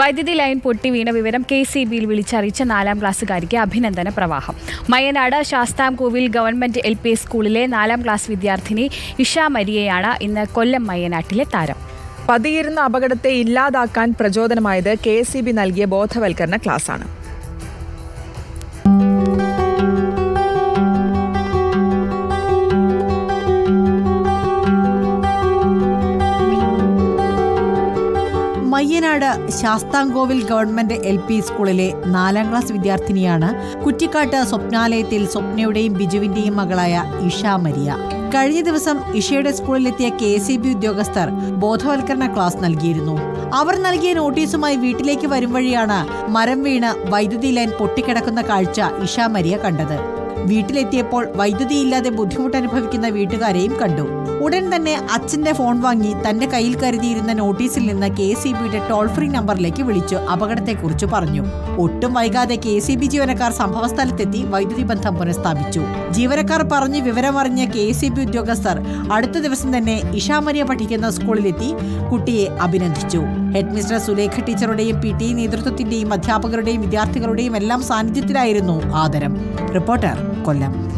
വൈദ്യുതി ലൈൻ പൊട്ടി വീണ വിവരം കെ സി ബിയിൽ വിളിച്ചറിയിച്ച നാലാം ക്ലാസ്സുകാരിക്ക് അഭിനന്ദന പ്രവാഹം. Mayyanad Sasthamkovil government L P സ്കൂളിലെ നാലാം ക്ലാസ് വിദ്യാർത്ഥിനി ഇഷ മരിയയാണ് ഇന്ന് കൊല്ലം മയനാട്ടിലെ താരം. പതിയിരുന്ന അപകടത്തെ ഇല്ലാതാക്കാൻ പ്രചോദനമായത് കെ നൽകിയ ബോധവൽക്കരണ ക്ലാസ്സാണ്. Mayyanad Sasthamkovil government L P സ്കൂളിലെ നാലാം ക്ലാസ് വിദ്യാർത്ഥിനിയാണ് കുറ്റിക്കാട്ട് സ്വപ്നാലയത്തിൽ സ്വപ്നയുടെയും ബിജുവിന്റെയും മകളായ ഇഷ മരിയ. കഴിഞ്ഞ ദിവസം ഇഷയുടെ സ്കൂളിലെത്തിയ കെ സി ബി ഉദ്യോഗസ്ഥർ ബോധവൽക്കരണ ക്ലാസ് നൽകിയിരുന്നു. അവർ നൽകിയ നോട്ടീസുമായി വീട്ടിലേക്ക് വരും വഴിയാണ് മരം വീണ് വൈദ്യുതി ലൈൻ പൊട്ടിക്കിടക്കുന്ന കാഴ്ച ഇഷ മരിയ കണ്ടത്. വീട്ടിലെത്തിയപ്പോൾ വൈദ്യുതിയില്ലാതെ ബുദ്ധിമുട്ട് അനുഭവിക്കുന്ന വീട്ടുകാരെയും കണ്ടു. ഉടൻ തന്നെ അച്ഛന്റെ ഫോൺ വാങ്ങി തന്റെ കയ്യിൽ കരുതിയിരുന്ന നോട്ടീസിൽ നിന്ന് കെ സി ബിയുടെ ടോൾ ഫ്രീ നമ്പറിലേക്ക് വിളിച്ചു. അപകടത്തെക്കുറിച്ച് പറഞ്ഞു. ഒട്ടും വൈകാതെ കെ സി ബി ജീവനക്കാർ സംഭവസ്ഥലത്തെത്തി വൈദ്യുതി ബന്ധം പുനഃസ്ഥാപിച്ചു. ജീവനക്കാർ പറഞ്ഞ് വിവരമറിഞ്ഞ കെ സി ബി ഉദ്യോഗസ്ഥർ അടുത്ത ദിവസം തന്നെ ഇഷാമരിയ പഠിക്കുന്ന സ്കൂളിലെത്തി കുട്ടിയെ അഭിനന്ദിച്ചു. ഹെഡ്മിസ്റ്റർ സുലേഖ ടീച്ചറുടെയും പി ടി നേതൃത്വത്തിന്റെയും അധ്യാപകരുടെയും വിദ്യാർത്ഥികളുടെയും എല്ലാം സാന്നിധ്യത്തിലായിരുന്നു ആദരം. റിപ്പോർട്ടർ കൊല്ലം.